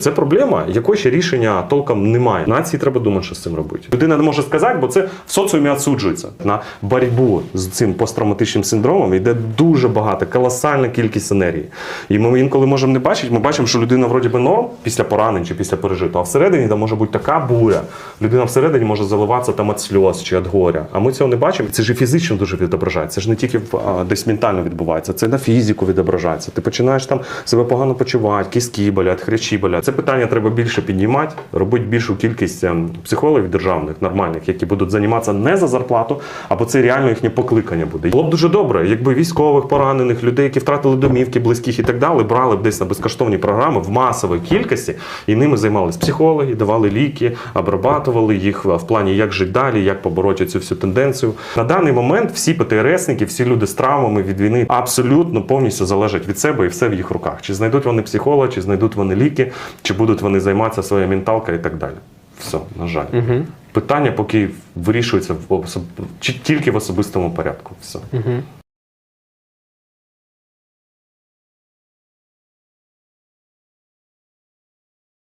Це проблема, якої ще рішення толком немає. Нації треба думати, що з цим робити. Людина не може сказати, бо це в соціумі відсуджується. На боротьбу з цим посттравматичним синдромом йде дуже багато, колосальна кількість енергії. І ми інколи можемо не бачити. Ми бачимо, що людина вроді би норм після поранень чи після пережитого, а всередині там може бути така буря. Людина всередині може заливатися там від сльоз чи від горя. А ми цього не бачимо. Це ж і фізично дуже відображається. Це ж не тільки а, десь ментально відбувається, це на фізику відображається. Ти починаєш там себе погано почувати, кістки болять, хрящі болять. Це питання треба більше піднімати, робити більшу кількість ем, психологів державних, нормальних, які будуть займатися не за зарплату, або це реально їхнє покликання буде. Було б дуже добре, якби військових поранених, людей, які втратили домівки, близьких і так далі, брали б десь на безкоштовні програми в масовій кількості, і ними займались психологи, давали ліки, обрабатували їх в плані, як жити далі, як побороти цю всю тенденцію. На даний момент всі ПТРСники, всі люди з травмами від війни абсолютно повністю залежать від себе і все в їх руках. Чи знайдуть вони психолога, чи знайдуть вони ліки, чи будуть вони займатися своєю менталкою і так далі. Все, на жаль. Питання поки вирішується в особ... чи тільки в особистому порядку. Все. Угу.